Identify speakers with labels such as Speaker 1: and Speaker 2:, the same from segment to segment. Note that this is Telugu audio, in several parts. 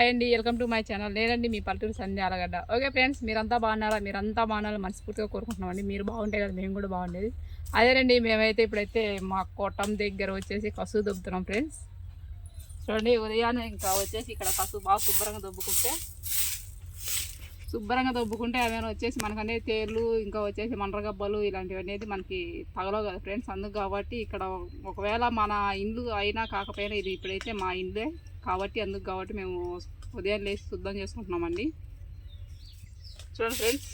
Speaker 1: హాయ్ అండి వెల్కమ్ టు మై ఛానల్ నేనండి మీ పల్లెటూరు సంధ్య అలగడ్డ ఓకే ఫ్రెండ్స్ మీరంతా బాగున్నారా? మీరంతా బాగున్నారా? మనస్ఫూర్తిగా కోరుకుంటున్నామండి మీరు బాగుంటే కదా మేము కూడా బాగుండేది. అదేనండి మేమైతే ఇప్పుడైతే మా కోటం దగ్గర వచ్చేసి కసు దొబ్బుతున్నాం ఫ్రెండ్స్ చూడండి ఉదయాన్నే ఇంకా వచ్చేసి ఇక్కడ కసు బాగా శుభ్రంగా దొబ్బుకుంటే శుభ్రంగా దొబ్బుకుంటే ఏమైనా వచ్చేసి మనకనే తేర్లు ఇంకా వచ్చేసి మండ్రగబ్బలు ఇలాంటివి అనేది మనకి తగలవు కదా ఫ్రెండ్స్ అందుకు కాబట్టి ఇక్కడ ఒకవేళ మన ఇల్లు అయినా కాకపోయినా ఇది ఇప్పుడైతే మా ఇల్లే కాబట్టి అందుకు కాబట్టి మేము ఉదయం లేచి శుద్ధం చేసుకుంటున్నామండి. చూడండి ఫ్రెండ్స్.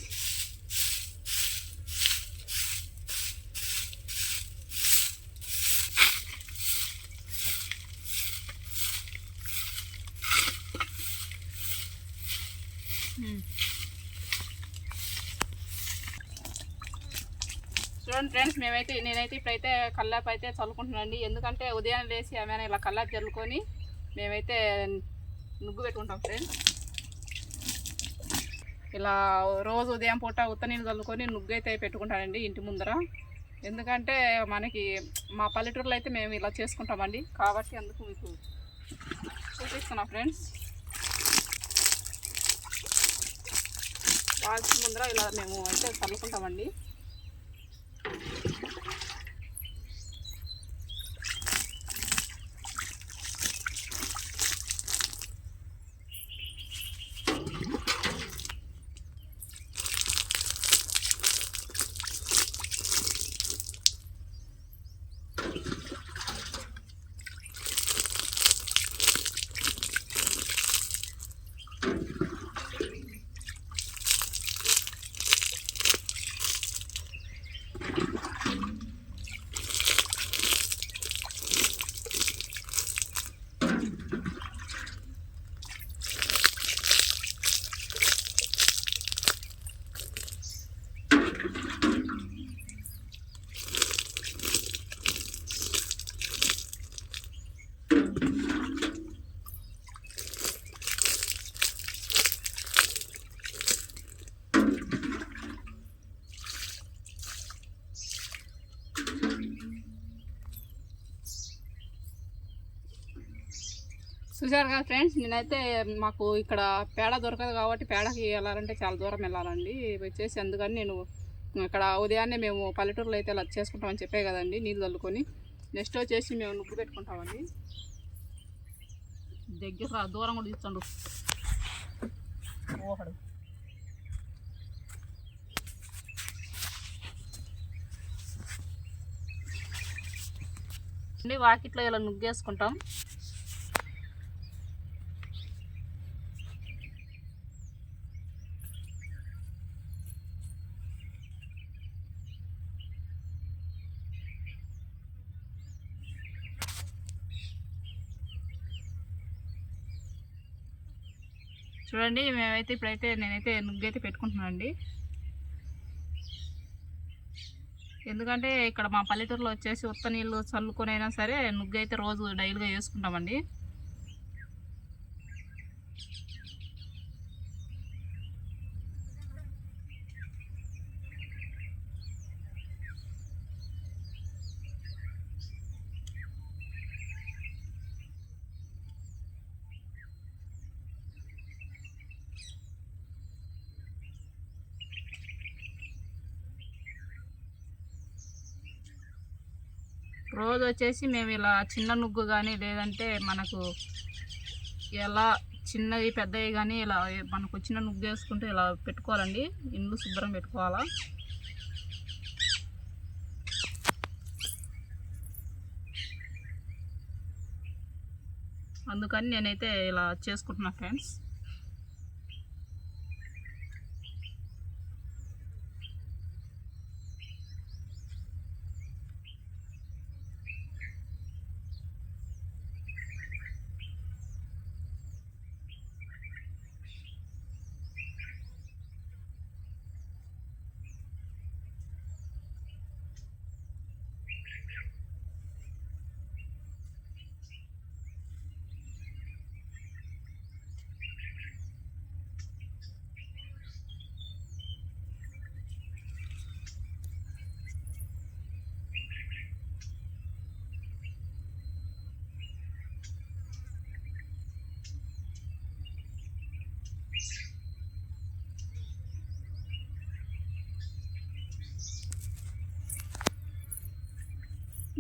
Speaker 1: చూడండి ఫ్రెండ్స్ మేమైతే నేనైతే ఇప్పుడైతే కల్లాపు అయితే చల్లుకుంటున్నానండి. ఎందుకంటే ఉదయం లేచి ఏమైనా ఇలా కల్లాపు చల్లుకొని మేమైతే నుగ్గు పెట్టుకుంటాం ఫ్రెండ్స్ ఇలా రోజు ఉదయం పూట ఉత్త నీళ్ళు చల్లుకొని నుగ్గు అయితే పెట్టుకుంటానండి ఇంటి ముందర. ఎందుకంటే మనకి మా పల్లెటూరులో అయితే మేము ఇలా చేసుకుంటామండి. కాబట్టి అందుకు మీకు చూపిస్తున్నా ఫ్రెండ్స్ వాళ్ళ ముందర ఇలా మేము అయితే చల్లుకుంటామండి. చూసారు కదా ఫ్రెండ్స్ నేనైతే మాకు ఇక్కడ పేడ దొరకదు కాబట్టి పేడకి వెళ్ళాలంటే చాలా దూరం వెళ్ళాలండి. వచ్చేసి అందుకని నేను ఇక్కడ ఉదయాన్నే మేము పల్లెటూరులో అయితే ఇలా చేసుకుంటామని చెప్పే కదండి నీళ్ళు చల్లుకొని. నెక్స్ట్ వచ్చేసి మేము నువ్వు పెట్టుకుంటామండి. దగ్గర దూరం కూడా ఇచ్చండు. ఓహడు. వాకిట్లో ఇలా నుగ్గేసుకుంటాం. చూడండి మేమైతే ఇప్పుడైతే నేనైతే నుగ్గైతే పెట్టుకుంటున్నానండి. ఎందుకంటే ఇక్కడ మా పల్లెటూరులో వచ్చేసి ఉత్త నీళ్ళు చల్లుకొని అయినా సరే నుగ్గు అయితే రోజు డైలీగా వేసుకుంటామండి. రోజు వచ్చేసి మేము ఇలా చిన్న నుగ్గు కానీ లేదంటే మనకు ఎలా చిన్నవి పెద్దవి కానీ ఇలా మనకు చిన్న నుగ్గు వేసుకుంటే ఇలా పెట్టుకోవాలండి. ఇండ్లు శుభ్రం పెట్టుకోవాలా. అందుకని నేనైతే ఇలా చేసుకుంటున్నా ఫ్రెండ్స్.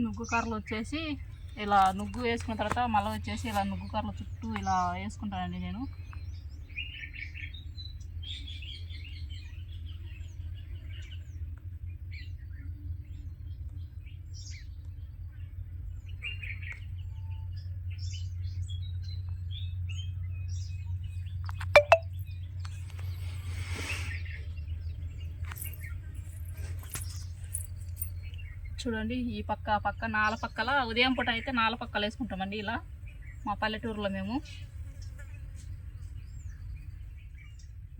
Speaker 1: నుగ్గు కర్రలు వచ్చేసి ఇలా నుగ్గు వేసుకున్న తర్వాత మళ్ళీ వచ్చేసి ఇలా నుగ్గు కర్రలు చుట్టూ ఇలా వేసుకుంటానండి నేను. చూడండి ఈ పక్క ఆ పక్క నాల పక్కల ఉదయం పూట అయితే నాల పక్కలు వేసుకుంటామండి ఇలా మా పల్లెటూరులో మేము.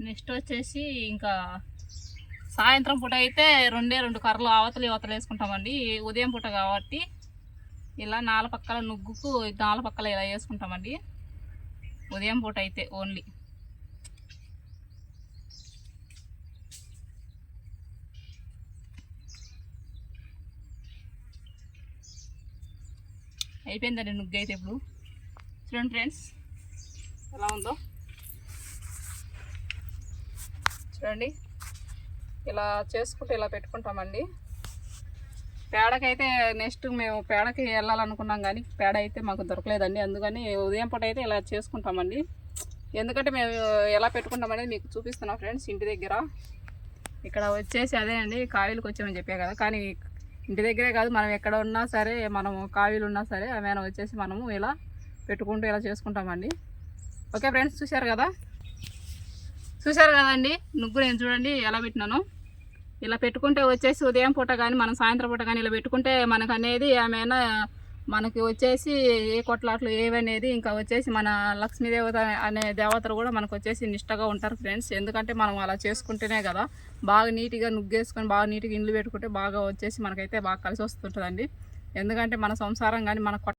Speaker 1: నెక్స్ట్ వచ్చేసి ఇంకా సాయంత్రం పూట అయితే రెండే రెండు కర్రలు అవతలి అవతలు వేసుకుంటామండి. ఉదయం పూట కాబట్టి ఇలా నాలుగు పక్కల నుగ్గుకు నాలుగు పక్కల ఇలా వేసుకుంటామండి. ఉదయం పూట అయితే ఓన్లీ అయిపోయిందండి నుగ్గు అయితే ఇప్పుడు. చూడండి ఫ్రెండ్స్ ఎలా ఉందో. చూడండి ఇలా చేసుకుంటే ఇలా పెట్టుకుంటామండి. పేడకైతే నెక్స్ట్ మేము పేడకి వెళ్ళాలనుకున్నాం కానీ పేడ అయితే మాకు దొరకలేదండి. అందుకని ఉదయం పూట అయితే ఇలా చేసుకుంటామండి. ఎందుకంటే మేము ఎలా పెట్టుకుంటామనేది మీకు చూపిస్తున్నాం ఫ్రెండ్స్ ఇంటి దగ్గర. ఇక్కడ వచ్చేసి అదే అండి కావిలకు వచ్చామని చెప్పా కదా. కానీ ఇంటి దగ్గరే కాదు మనం ఎక్కడ ఉన్నా సరే మనము కావిలు ఉన్నా సరే ఏమైనా వచ్చేసి మనము ఇలా పెట్టుకుంటూ ఇలా చేసుకుంటామండి. ఓకే ఫ్రెండ్స్ చూశారు కదా? చూశారు కదండి? నుగ్గు నేను చూడండి ఎలా పెట్టినాను. ఇలా పెట్టుకుంటే వచ్చేసి ఉదయం పూట కానీ మనం సాయంత్రం పూట కానీ ఇలా పెట్టుకుంటే మనకు అనేది ఏమైనా మనకి వచ్చేసి ఏ కొట్లాట్లు ఏవనేది ఇంకా వచ్చేసి మన లక్ష్మీదేవత అనే దేవతలు కూడా మనకు వచ్చేసి నిష్టగా ఉంటారు ఫ్రెండ్స్. ఎందుకంటే మనం అలా చేసుకుంటేనే కదా బాగా నీట్గా నుగ్గేసుకొని బాగా నీట్గా ఇండ్లు పెట్టుకుంటే బాగా వచ్చేసి మనకైతే బాగా కలిసి వస్తుంటుందండి. ఎందుకంటే మన సంసారం కానీ మన కొట్ట